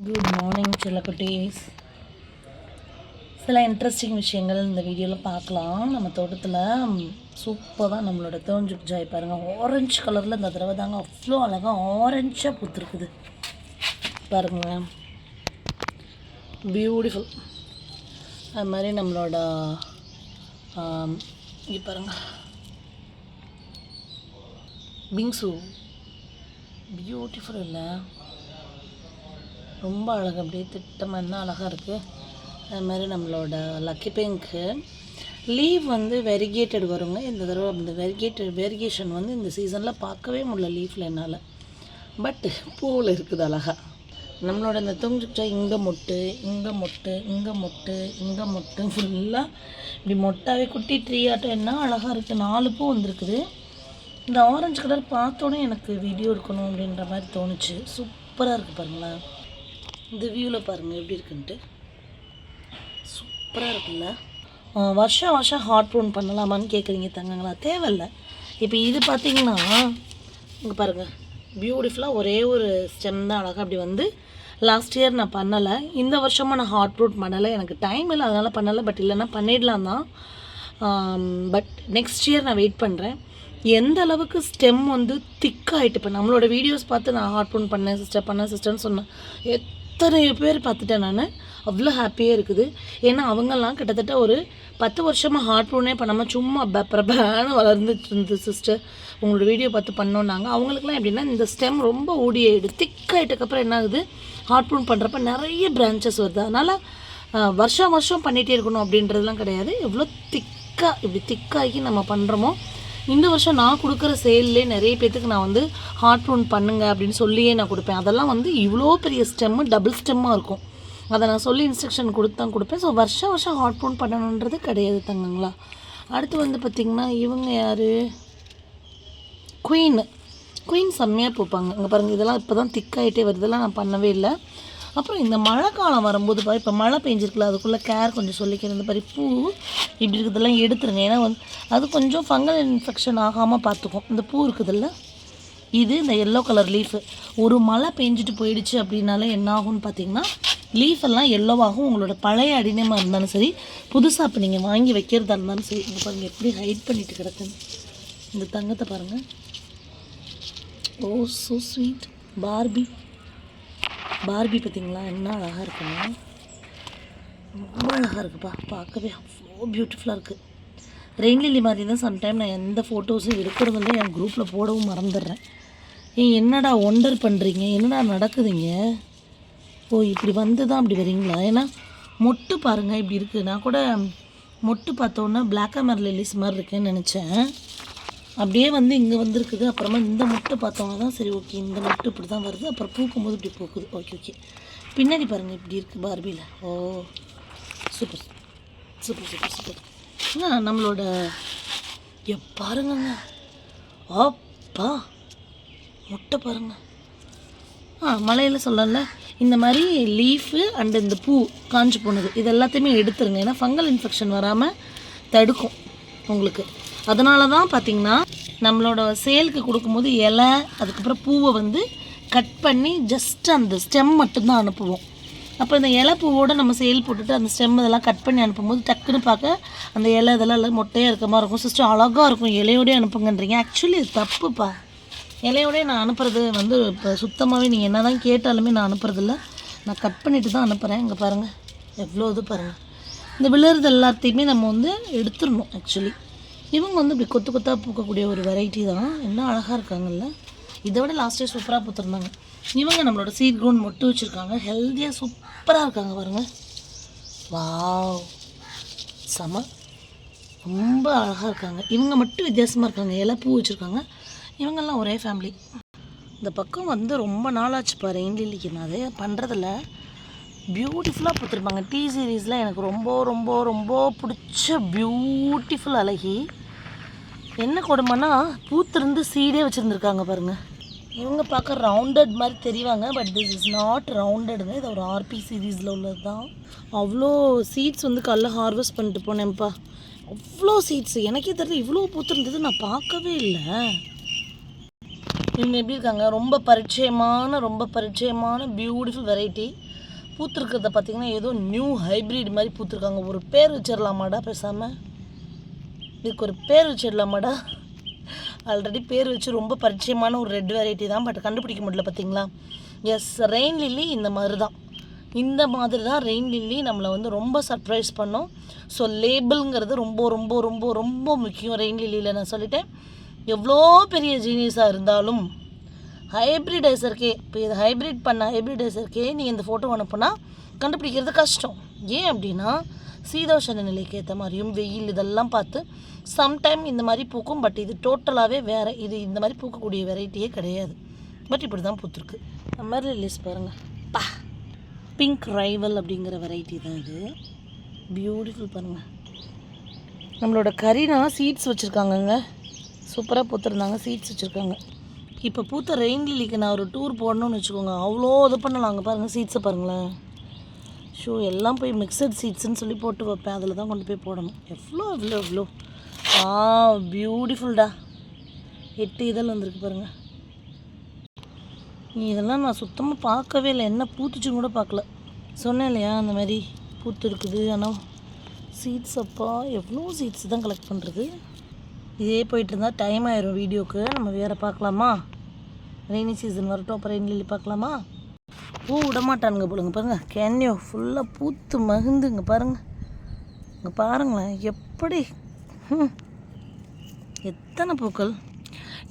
Good morning செல்லக்குட்டீஸ் சில interesting விஷயங்கள் இந்த வீடியோவில் பார்க்கலாம். நம்ம தோட்டத்தில் சூப்பராக நம்மளோட தேஞ்சு ஜாய் பாருங்கள் ஆரஞ்சு கலரில் இந்த தடவை தாங்க அவ்வளோ அழகாக ஆரஞ்சாக பூத்துருக்குது. பாருங்களேன் பியூட்டிஃபுல் அது மாதிரி நம்மளோட இங்கே பாருங்கள் பிங்ஸு பியூட்டிஃபுல் இல்லை. ரொம்ப அழகு. அப்படியே திட்டமாக என்ன அழகாக இருக்குது அது மாதிரி நம்மளோட லக்கி பிங்க்கு லீவ் வந்து வெரிகேட்டட் வருங்க. இந்த தடவை அந்த வெரிகேட்டட் வெரிகேஷன் வந்து இந்த சீசனில் பார்க்கவே முடியல லீஃபில் என்னால். பட் பூவில் இருக்குது அழகாக நம்மளோட இந்த தொங்குச்சா இங்கே மொட்டு இங்கே மொட்டு இங்கே மொட்டு இங்கே மொட்டு ஃபுல்லாக இப்படி மொட்டாவே குட்டி ட்ரீ ஆட்டம் என்ன அழகாக இருக்குது நாலு பூ வந்திருக்குது. இந்த ஆரஞ்சு கலர் பார்த்தோன்னே எனக்கு வீடியோ எடுக்கணும் அப்படின்ற மாதிரி தோணுச்சு. சூப்பராக இருக்குது பாருங்களேன். இந்த வியூவில் பாருங்கள் எப்படி இருக்குன்ட்டு. சூப்பராக இருக்குல்ல? வருஷம் வருஷம் ஹாட் ப்ரூன் பண்ணலாமான்னு கேட்குறீங்க தங்கங்களா? தேவையில்லை. இப்போ இது பார்த்தீங்கன்னா இங்கே பாருங்கள் பியூட்டிஃபுல்லாக ஒரே ஒரு ஸ்டெம் தான் அழகாக அப்படி வந்து லாஸ்ட் இயர் நான் பண்ணலை. இந்த வருஷமாக நான் ஹாட் ப்ரூட் பண்ணலை. எனக்கு டைம் இல்லை அதனால் பண்ணலை. பட் இல்லைன்னா பண்ணிடலாம் தான். பட் நெக்ஸ்ட் இயர் நான் வெயிட் பண்ணுறேன் எந்த அளவுக்கு ஸ்டெம் வந்து திக்காயிட்டு இப்போ நம்மளோட வீடியோஸ் பார்த்து நான் ஹாட் ப்ரூன் பண்ணேன் சிஸ்டர் பண்ணேன் சிஸ்டர்னு சொன்னேன். அத்தனை பேர் பார்த்துட்டேன் நான். அவ்வளோ ஹாப்பியாக இருக்குது. ஏன்னா அவங்கெல்லாம் கிட்டத்தட்ட ஒரு பத்து வருஷமாக ஹார்ட் ப்ரூனே பண்ணாமல் சும்மா பிரபான வளர்ந்துட்டு இருந்தது சிஸ்டர் உங்களோட வீடியோ பார்த்து பண்ணோன்னாங்க அவங்களுக்குலாம் எப்படின்னா இந்த ஸ்டெம் ரொம்ப ஓடியாயிடு திக்காயிட்டக்கப்புறம் என்ன ஆகுது? ஹார்ட் ப்ரூன் பண்ணுறப்ப நிறைய பிரான்ச்சஸ் வருது. அதனால் வருஷம் வருஷம் பண்ணிகிட்டே இருக்கணும் அப்படின்றதுலாம் கிடையாது. எவ்வளோ திக்காக இப்படி திக்காகி நம்ம பண்ணுறோமோ இந்த வருஷம் நான் கொடுக்குற சேல்லே நிறைய பேர்த்துக்கு நான் வந்து ஹார்ட் ப்ரூன் பண்ணுங்க அப்படின்னு சொல்லியே நான் கொடுப்பேன். அதெல்லாம் வந்து இவ்வளோ பெரிய ஸ்டெம்மு டபுள் ஸ்டெம்மாக இருக்கும். அதை நான் சொல்லி இன்ஸ்ட்ரக்ஷன் கொடுத்து தான் கொடுப்பேன். ஸோ வருஷம் வருஷம் ஹாட் ப்ரூன் பண்ணணுன்றது கிடையாது தங்கங்களா. அடுத்து வந்து பார்த்திங்கன்னா இவங்க யார்? குயின் குயின் செம்மையாக பூப்பாங்க. இங்கே பாருங்கள் இதெல்லாம் இப்போ தான் திக்காகிட்டே வருது. இதெல்லாம் நான் பண்ணவே இல்லை. அப்புறம் இந்த மழை காலம் வரும்போது பாரு இப்போ மழை பெஞ்சிருக்குல்ல அதுக்குள்ளே கேர் கொஞ்சம் சொல்லிக்கிறேன். இந்த மாதிரி பூ இப்படி இருக்கிறதெல்லாம் எடுத்துருங்க. ஏன்னா வந்து அது கொஞ்சம் ஃபங்கல் இன்ஃபெக்ஷன் ஆகாமல் பார்த்துக்கும். இந்த பூ இருக்குதுல்ல இது இந்த எல்லோ கலர் லீஃபு ஒரு மழை பெஞ்சிட்டு போயிடுச்சு அப்படின்னாலே என்ன ஆகும்னு பார்த்தீங்கன்னா லீஃப் எல்லாம் எல்லோவாகும் உங்களோட பழைய அடினமாக இருந்தாலும் சரி புதுசாக இப்போ நீங்கள் வாங்கி வைக்கிறதா இருந்தாலும் சரி இங்கே பாருங்கள் எப்படி ஹைட் பண்ணிட்டு கிடக்குன்னு இந்த தங்கத்தை பாருங்கள் oh so sweet Barbie Barbie பார்த்தீங்களா? என்ன அழகாக இருக்குங்க ரொம்ப அழகாக இருக்குப்பா பார்க்கவே அவ்வளோ பியூட்டிஃபுல்லாக இருக்குது ரெயின் லில்லி மாதிரி தான் சம்டைம் நான் எந்த ஃபோட்டோஸும் எடுக்கிறது இல்லை என் குரூப்பில் போடவும் மறந்துடுறேன். ஏன் என்னடா ஒண்டர் பண்ணுறீங்க என்னடா நடக்குதுங்க? ஓ இப்படி வந்து தான் அப்படி வரீங்களா ஏன்னா மொட்டு பாருங்கள் இப்படி இருக்குது நான் கூட மொட்டு பார்த்தோன்னா பிளாக் அமர் லில்லிஸ் மாதிரி இருக்கேன்னு நினச்சேன். அப்படியே வந்து இங்கே வந்திருக்குது. அப்புறமா இந்த முட்டை பார்த்தவங்க தான் சரி ஓகே இந்த முட்டை இப்படி தான் வருது. அப்புறம் பூக்கும்போது இப்படி பூக்குது. ஓகே ஓகே பின்னாடி பாருங்கள் இப்படி இருக்குது பார்பியில் oh super super super super ஆ நம்மளோட எ பாருங்கங்க. அப்பா முட்டை பாருங்க. ஆ மலையில் சொல்லல. இந்த மாதிரி லீஃபு அண்ட் இந்த பூ காஞ்சு போனது. இது எல்லாத்தையுமே எடுத்துருங்க. ஏன்னா ஃபங்கல் இன்ஃபெக்ஷன் வராமல் தடுக்கும் உங்களுக்கு. அதனால தான் பார்த்தீங்கன்னா நம்மளோட சேலுக்கு கொடுக்கும்போது இலை அதுக்கப்புறம் பூவை வந்து கட் பண்ணி ஜஸ்ட் அந்த ஸ்டெம் மட்டும்தான் அனுப்புவோம். அப்போ இந்த இலை பூவோட நம்ம சேல் போட்டுட்டு அந்த ஸ்டெம் இதெல்லாம் கட் பண்ணி அனுப்பும்போது டக்குன்னு பார்க்க அந்த இலை இதெல்லாம் எல்லாம் மொட்டையாக இருக்க மாதிரி இருக்கும். சிஸ்டம் அழகாக இருக்கும். இலையோடய அனுப்புங்கன்றீங்க. ஆக்சுவலி இது தப்புப்பா. இலையோடய நான் அனுப்புறது வந்து இப்போ சுத்தமாகவே நீங்கள் என்ன தான் கேட்டாலுமே நான் அனுப்புறதில்ல. நான் கட் பண்ணிட்டு தான் அனுப்புகிறேன் இங்கே பாருங்கள் எவ்வளோ இது பாருங்கள் இந்த விழுறது எல்லாத்தையுமே நம்ம வந்து எடுத்துடணும் ஆக்சுவலி இவங்க வந்து இப்படி கொத்து கொத்தாக பூக்கக்கூடிய ஒரு வெரைட்டி தான். என்ன அழகாக இருக்காங்கல்ல? இதை விட லாஸ்ட் இயர் சூப்பராக பூத்துருந்தாங்க. இவங்க நம்மளோட சீட் க்ரௌண்ட் மொட்டு வச்சுருக்காங்க. ஹெல்த்தியாக சூப்பராக இருக்காங்க பாருங்கள் வாவ் செம. ரொம்ப அழகாக இருக்காங்க. இவங்க மட்டும் வித்தியாசமாக இருக்காங்க. இலை பூ வச்சுருக்காங்க. இவங்கெல்லாம் ஒரே ஃபேமிலி இந்த பக்கம் வந்து ரொம்ப நாளாச்சு பாரு. ரெயின் நான் அதே பண்ணுறதில்ல பியூட்டிஃபுல்லாக பார்த்துருப்பாங்க டி சீரீஸில் எனக்கு ரொம்ப ரொம்ப ரொம்ப பிடிச்ச பியூட்டிஃபுல் அழகி. என்ன கொடுமைன்னா பூத்திருந்து சீடே வச்சுருந்துருக்காங்க பாருங்கள் இவங்க பார்க்க ரவுண்டட் மாதிரி தெரிவாங்க பட் திஸ் இஸ் நாட் ரவுண்டடுங்க இது ஒரு ஆர்பி சீரீஸில் உள்ளது தான் அவ்வளோ சீட்ஸ் வந்து கல்ல ஹார்வெஸ்ட் பண்ணிட்டு போனேன்ப்பா. அவ்வளோ சீட்ஸ் எனக்கே தெரியல இவ்வளோ பூத்திருந்தது நான் பார்க்கவே இல்லை. இவங்க எப்படி இருக்காங்க? ரொம்ப பரிச்சயமான ரொம்ப பரிச்சயமான பியூட்டிஃபுல் வெரைட்டி பூத்துருக்கிறத பார்த்தீங்கன்னா ஏதோ நியூ ஹைப்ரிட் மாதிரி பூத்துருக்காங்க. ஒரு பேர் வச்சிடலாமாடா பேசாமல் இதுக்கு ஒரு பேர் வச்சிடலாமாடா? ஆல்ரெடி பேர் வச்சு ரொம்ப பரிச்சயமான ஒரு ரெட் வெரைட்டி தான் பட் கண்டுபிடிக்க முடியல பார்த்தீங்களா எஸ் ரெயின் லில்லி இந்த மாதிரி தான் இந்த மாதிரி தான் ரெயின் லில்லி நம்மளை வந்து ரொம்ப சர்ப்ரைஸ் பண்ணோம். ஸோ லேபிள்ங்கிறது ரொம்ப ரொம்ப ரொம்ப ரொம்ப முக்கியம் ரெயின் லில்லியில் நான் சொல்லிட்டேன். எவ்வளோ பெரிய ஜீனியஸாக இருந்தாலும் ஹைப்ரிடைசருக்கே இப்போ இது ஹைப்ரிட் பண்ண ஹைப்ரிடைசருக்கே நீங்கள் இந்த ஃபோட்டோ அனுப்புனா கண்டுபிடிக்கிறது கஷ்டம். ஏன் அப்படின்னா சீதோஷண நிலைக்கு ஏற்ற மாதிரியும் வெயில் இதெல்லாம் பார்த்து சம்டைம் இந்த மாதிரி பூக்கும் பட் இது டோட்டலாகவே வேறு இது இந்த மாதிரி பூக்கக்கூடிய வெரைட்டியே கிடையாது. பட் இப்படி தான் பூத்துருக்கு. இந்த மாதிரி பாருங்கள் பா! பிங்க் ரைவல் அப்படிங்கிற வெரைட்டி தான் இது. பியூட்டிஃபுல் பாருங்கள் நம்மளோட கரீனா சீட்ஸ் வச்சுருக்காங்கங்க. சூப்பராக பூத்துருந்தாங்க சீட்ஸ் வச்சுருக்காங்க. இப்போ பூத்த ரெயின் லிலிக்கு நான் ஒரு டூர் போடணும்னு வச்சுக்கோங்க. அவ்வளோ இது அங்கே பாருங்கள் சீட்ஸை பாருங்களேன். ஷோ எல்லாம் போய் மிக்சட் சீட்ஸ்ன்னு சொல்லி போட்டு வைப்பேன். அதில் தான் கொண்டு போய் போடணும். எவ்வளோ எவ்வளோ எவ்வளோ ஆ பியூட்டிஃபுல்டா எட்டு இதழ் வந்திருக்கு பாருங்கள் நீ இதெல்லாம் நான் சுத்தமாக பார்க்கவே இல்லை. என்ன பூத்துச்சுன்னு கூட பார்க்கல. சொன்னேன் இல்லையா அந்த மாதிரி பூத்து இருக்குது ஆனால் சீட்ஸ் அப்பா எவ்வளோ சீட்ஸ் தான் கலெக்ட் பண்ணுறது இதே போயிட்டு இருந்தால் டைம் ஆயிரும் வீடியோக்கு. நம்ம வேறு பார்க்கலாமா? ரெய்னி சீசன் வரட்டும் அப்புறம் ரெயின் லில்லி பார்க்கலாமா? பூ விட மாட்டானுங்க போலுங்க. பாருங்கள் கேன்யோ ஃபுல்லாக பூத்து மகுந்துங்க பாருங்கள் இங்கே பாருங்களேன் எப்படி? எத்தனை பூக்கள்?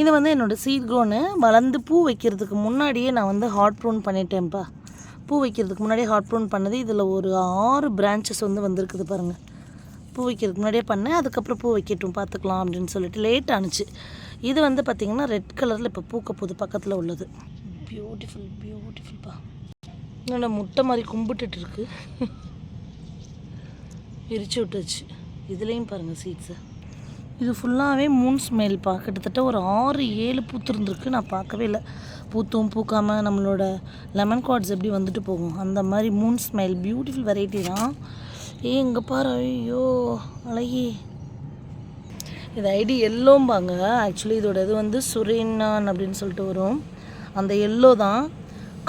இது வந்து என்னோடய சீட் க்ரோனு வளர்ந்து பூ வைக்கிறதுக்கு முன்னாடியே நான் வந்து ஹாட் ப்ரூன் பண்ணிட்டேன்ப்பா. பூ வைக்கிறதுக்கு முன்னாடியே ஹாட் ப்ரூன் பண்ணது. இதில் ஒரு ஆறு பிரான்ச்சஸ் வந்து வந்திருக்குது பாருங்கள் பூ வைக்கிறதுக்கு முன்னாடியே பண்ணேன். அதுக்கப்புறம் பூ வைக்கட்டும் பார்த்துக்கலாம் அப்படின்னு சொல்லிட்டு லேட் ஆணுச்சு இது வந்து பார்த்திங்கன்னா ரெட் கலரில் இப்போ பூக்க போகுது பக்கத்தில் உள்ளது. பியூட்டிஃபுல் பியூட்டிஃபுல்ப்பா என்னோட முட்டை மாதிரி கும்பிட்டுட்டு இருக்கு. எரிச்சு விட்டுச்சு. இதுலேயும் பாருங்கள் சீட்ஸை இது ஃபுல்லாகவே மூன் ஸ்மெல்ப்பா கிட்டத்தட்ட ஒரு ஆறு ஏழு பூத்துருந்துருக்கு நான் பார்க்கவே இல்லை. பூத்தும் பூக்காமல் நம்மளோட லெமன் கார்ட்ஸ் எப்படி வந்துட்டு போகும்? அந்த மாதிரி மூன் ஸ்மெல் பியூட்டிஃபுல் வெரைட்டி தான். ஏ இங்கே பாரு. ஐயோ அழகி. இது ஐடி எல்லோம்பாங்க ஆக்சுவலி இதோட இது வந்து சுரேனான் அப்படின்னு சொல்லிட்டு வரும். அந்த எல்லோ தான்.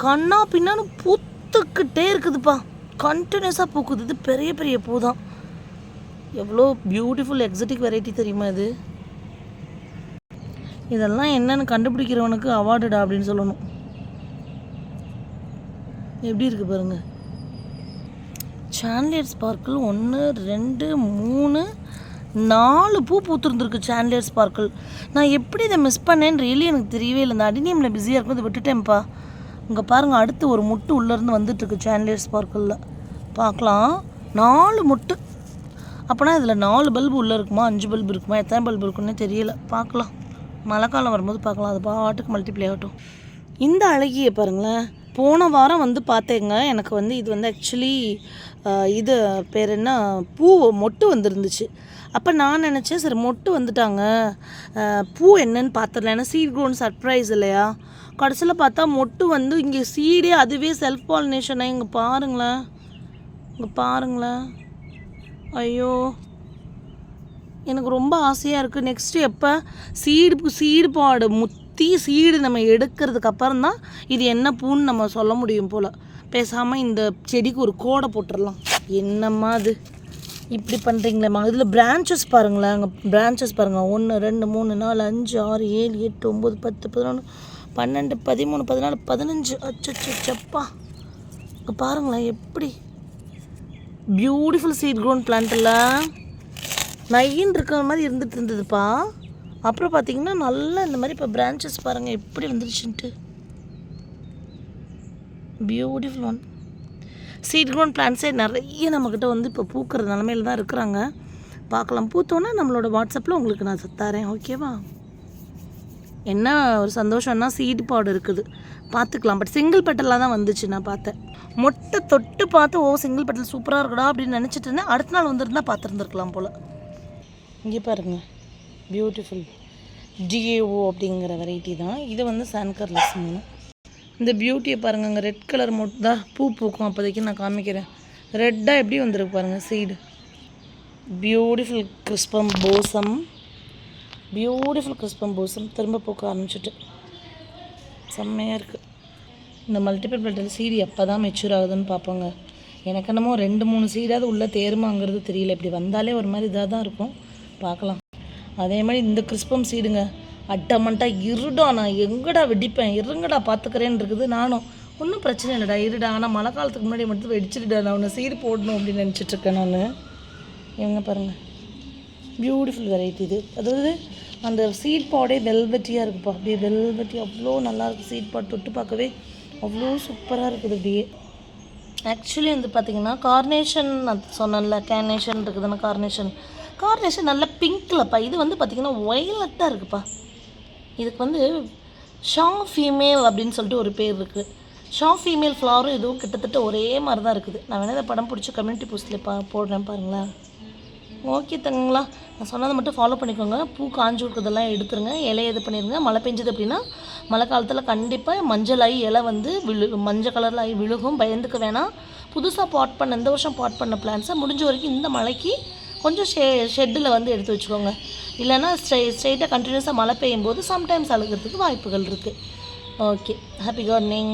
கண்ணா பின்னான்னு பூத்துக்கிட்டே இருக்குதுப்பா. கண்டினியூஸாக பூக்குது. இது பெரிய பெரிய பூ தான் எவ்வளோ பியூட்டிஃபுல் எக்ஸட்டிக் வெரைட்டி தெரியுமா இது? இதெல்லாம் என்னன்னு கண்டுபிடிக்கிறவனுக்கு அவார்டுடா அப்படின்னு சொல்லணும். எப்படி இருக்கு பாருங்க. சாண்ட்லியர் ஸ்பார்க்கிள் ஒன்று ரெண்டு மூணு நாலு பூ பூத்துருந்துருக்கு சாண்ட்லியர் ஸ்பார்க்கிள் நான் எப்படி இதை மிஸ் பண்ணேன்னு ரியலி எனக்கு தெரியவே இல்லை. இந்த அடினியமில் பிஸியாக இருக்கும் இதை விட்டுட்டேன்ப்பா. இங்கே பாருங்கள் அடுத்து ஒரு முட்டு உள்ளேருந்து வந்துட்டுருக்கு சான்லியர் ஸ்பார்க்கிளில் பார்க்கலாம். நாலு முட்டு. அப்போனா இதில் நாலு பல்பு உள்ளே இருக்குமா? அஞ்சு பல்பு இருக்குமா? எத்தனை பல்பு இருக்குன்னே தெரியல. பார்க்கலாம். மழை காலம் வரும்போது பார்க்கலாம். அது பாட்டுக்கு மல்டிப்ளை ஆகட்டும். இந்த அழகியை பாருங்களேன் போன வாரம் வந்து பார்த்தேங்க. எனக்கு வந்து இது வந்து ஆக்சுவலி இது பேர் என்ன? பூ மொட்டு வந்துருந்துச்சு. அப்போ நான் நினச்சேன் சரி மொட்டு வந்துட்டாங்க. பூ என்னன்னு பார்த்துடலாம் ஏன்னா சீட் க்ரோன் சர்ப்ரைஸ் இல்லையா? கடைசியில் பார்த்தா மொட்டு வந்து இங்கே சீடே அதுவே செல்ஃப் பாலினேஷனை இங்கே பாருங்களேன். இங்கே பாருங்களேன். ஐயோ. எனக்கு ரொம்ப ஆசையாக இருக்குது நெக்ஸ்ட்டு எப்போ? சீடு சீடு பாடு முத்தி சீடு நம்ம எடுக்கிறதுக்கு அப்புறம் தான் இது என்ன பூன்னு நம்ம சொல்ல முடியும் போல். பேசாமல் இந்த செடிக்கு ஒரு கோடை போட்டுடலாம். என்னம்மா அது? இப்படி பண்ணுறீங்களேம்மா இதில் பிரான்ச்சஸ் பாருங்களேன். அங்கே பிரான்ச்சஸ் பாருங்கள் ஒன்று ரெண்டு மூணு நாலு அஞ்சு ஆறு ஏழு எட்டு ஒம்பது பத்து பதினொன்று பன்னெண்டு பதிமூணு பதினாலு பதினஞ்சு. அச்சச்சப்பா இங்கே பாருங்களேன் எப்படி? பியூட்டிஃபுல் சீட் க்ரோன் பிளான்ட்டில் நைன் இருக்கிற மாதிரி இருந்துட்டு இருந்ததுப்பா. அப்புறம் பார்த்தீங்கன்னா நல்லா இந்த மாதிரி இப்போ பிரான்ச்சஸ் பாருங்கள் எப்படி வந்துருச்சுன்ட்டு. பியூட்டிஃபுல் ஒன் சீட் க்ரோன் பிளான்ஸே நிறைய நம்மக்கிட்ட வந்து இப்போ பூக்கிற நிலமையில தான் இருக்கிறாங்க. பார்க்கலாம். பூத்தோன்னா நம்மளோட வாட்ஸ்அப்பில் உங்களுக்கு நான் தரேன். ஓகேவா என்ன ஒரு சந்தோஷம்னா சீடு பாடு இருக்குது. பார்த்துக்கலாம். பட் சிங்கிள் பெட்டலாக தான் வந்துச்சு நான் பார்த்தேன். மொட்டை தொட்டு பார்த்து ஓ சிங்கிள் பெட்டல் சூப்பராக இருக்கடா அப்படின்னு நினச்சிட்டு இருந்தேன். அடுத்த நாள் வந்திருந்தா பார்த்துருந்துருக்கலாம் போல். இங்கே பாருங்கள் பியூட்டிஃபுல் டிஏஓ அப்படிங்கிற வெரைட்டி தான். இது வந்து சான்கர்லெஸ் மீன் இந்த பியூட்டியை பாருங்க அங்கே ரெட் கலர் மொட்டா பூ பூக்கும். அப்போதைக்கு நான் காமிக்கிறேன். ரெட்டாக எப்படி வந்திருக்கு பாருங்கள் சீடு பியூட்டிஃபுல் கிறிஸ்பம் போசம் பியூட்டிஃபுல் கிறிஸ்பம் போசம் திரும்ப பூக்க ஆரம்பிச்சிட்டு. செம்மையாக இருக்குது இந்த மல்டிபிள் பிளட்டில் சீடு எப்போ தான் மெச்சூர் ஆகுதுன்னு பார்ப்போங்க. எனக்கு என்னமோ ரெண்டு மூணு சீடாவது உள்ளே தேருமாங்கிறது தெரியல. இப்படி வந்தாலே ஒரு மாதிரி இதாக தான் இருக்கும். பார்க்கலாம். அதே மாதிரி இந்த கிறிஸ்பம் சீடுங்க அட்டமண்டா இருடா நான் எங்கடா வெடிப்பேன்? இருங்கடா பார்த்துக்கிறேன்னு இருக்குது நானும். ஒன்றும் பிரச்சனை இல்லைடா இருடா. ஆனால் மழை காலத்துக்கு முன்னாடி மட்டும் வெடிச்சிடுடா நான் உன்னை சீடு போடணும் அப்படின்னு நினச்சிட்ருக்கேன் நான். இவங்க பாருங்கள் பியூட்டிஃபுல் வெரைட்டி இது. அதாவது அந்த சீட் பாடே வெல்வெட்டியாக இருக்குப்பா. அப்படியே வெல்வெட்டி அவ்வளோ நல்லாயிருக்கு. சீட் பாட் தொட்டு பார்க்கவே அவ்வளோ சூப்பராக இருக்குது அப்படியே. ஆக்சுவலி வந்து பார்த்திங்கன்னா கார்னேஷன் நான் சொன்னேன்ல கேர்னேஷன் இருக்குதுன்னா கார்னேஷன் கார்னேஷன் நல்ல பிங்க்லப்பா இது வந்து பார்த்திங்கன்னா ஒயலட்டாக இருக்குப்பா. இதுக்கு வந்து ஷா ஃபீமேல் அப்படின்னு சொல்லிட்டு ஒரு பேர் இருக்குது ஷா ஃபீமேல் ஃப்ளவரும் இதுவும் கிட்டத்தட்ட ஒரே மாதிரி தான் இருக்குது. நான் வேணால் படம் பிடிச்சி கம்யூனிட்டி போஸ்ட்டில் பா போடுறேன் பாருங்களேன். ஓகே தங்களா நான் சொன்னதை மட்டும் ஃபாலோ பண்ணிக்கோங்க. பூ காஞ்சி இருக்கிறதெல்லாம் எடுத்துருங்க. இலையை இது பண்ணிடுங்க மழை பெஞ்சது அப்படின்னா மழை காலத்தில் கண்டிப்பாக மஞ்சள் ஆகி இலை வந்து விழு மஞ்சள் கலரில் ஆகி விழுகும். பயந்துக்க வேணாம். புதுசாக பாட் பண்ண இந்த வருஷம் பாட் பண்ண பிளான்ஸை முடிஞ்ச வரைக்கும் இந்த மழைக்கு கொஞ்சம் ஷெ ஷெட்டில் வந்து எடுத்து வச்சுக்கோங்க. இல்லைன்னா ஸ்ட்ரை ஸ்ட்ரைட்டாக கண்டினியூஸாக மழை பெய்யும் போது சம்டைம்ஸ் அழுகிறதுக்கு வாய்ப்புகள் இருக்குது ஓகே ஹாப்பி கார்டனிங்